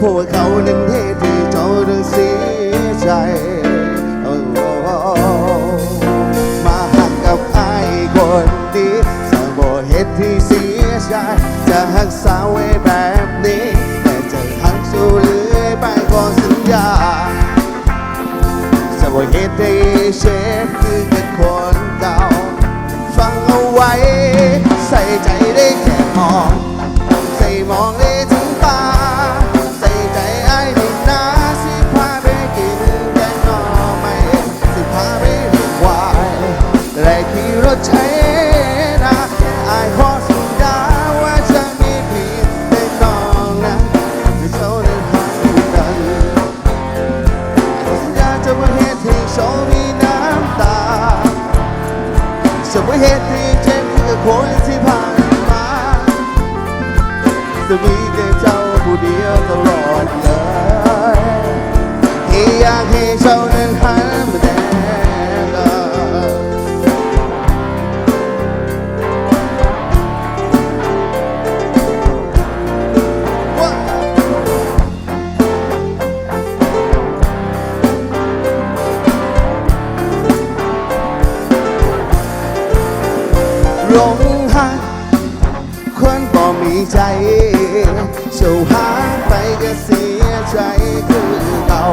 พวกเขานั้นเหตุที่เจ้าต้องเสียใจมาหักกับไอ้คนดีสาบเหตุที่เสียใจจะหักษาวไว้แบบนี้ แต่จะหักสู้เรื่อยไปก็สัญญาสาเหตุที่เชฟคือ ได้ขี่รถใช้นะไอ้ขอสัญญาว่าจะมีพียงแต่น้องนะที่เขาเดินทางด้วยกันสัญญาจะไม่เหตุที่โชว์มีน้ำตาจะไม่เหตุที่เจ็บคือคนที่ผ่านมาจะมีแต่เจ้าผู้เดียวตลอดเลยที่อยากให้เจ้านั้ ลงหักคนบ่มีใจเจ้าหาไปก็เสียใจคือเก่า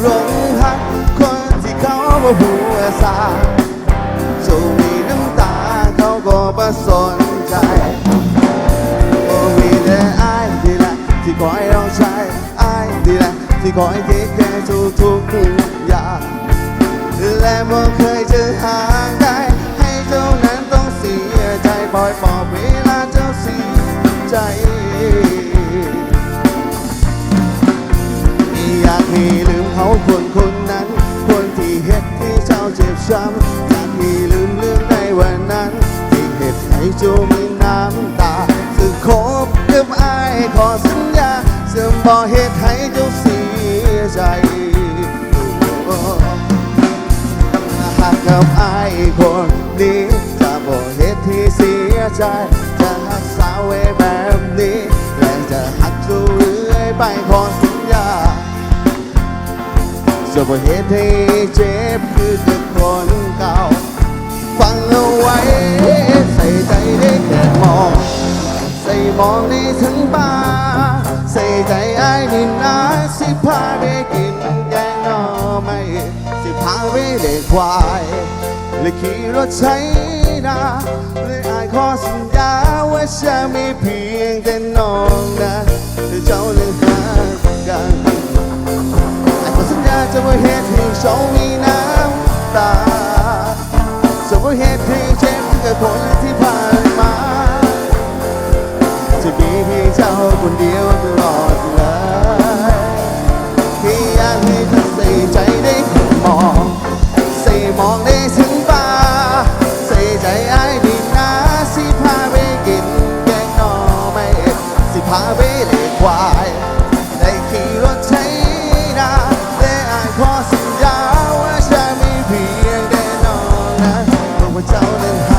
หลงหักคนที่เขาบ่หัวซาเจ้ามีน้ำตาเขาก็บ่สนใจโอ้มีแต่อายนี่แหละที่คอยเอาใจอายนี่แหละที่คอยเทคแคร์ทุกทุกอย่างและบ่เคยจะห่างได้ ยใจปล่อยปอบเวลาเจ้าเสียใจอยากให้ลืมเขาคนคนนั้น คนที่เฮ็ดให้เจ้าเจ็บช้ำอยากให้ลืมเรื่องในวันนั้น ที่เฮ็ดให้เจ้ามีน้ำตาสึกคบกับอายขอสัญญาจะบ่เฮ็ดให้เจ้าเสียใจหักกับไอ้คนนี้ ที่เสียใจจะหักสาวไว้แบบนี้และจะหักสู้เรื่อยไปขอสัญญาจะบอเหตุที่เจ็บคือกับคนเก่า ฟังเอาไว้ใส่ใจได้แค่มอง ใส่มองในถึงตาใส่ใจไอ้นี่นาสิพาไปกินแกงหน่อไม่สิพาไปเด็กควายและขี่รถใช้ นาเลยไอ้ขอสัญญาว่าจะมีเพียงแต่น้องนะที่เจ้าเลือกหากันไอ้ขอสัญญาจะไม่เหตุให้เจ้ามีน้ำตาจะไม่เหตุให้เจ็บกับคนที่ผ่านมา จะมีเพียงเจ้าคนเดียวตลอด ควายได้ขี่รถไถนาแต่อายขอสัญญาว่าจะไม่เพียงแน่นอนนะเพราะว่าเจ้านั้น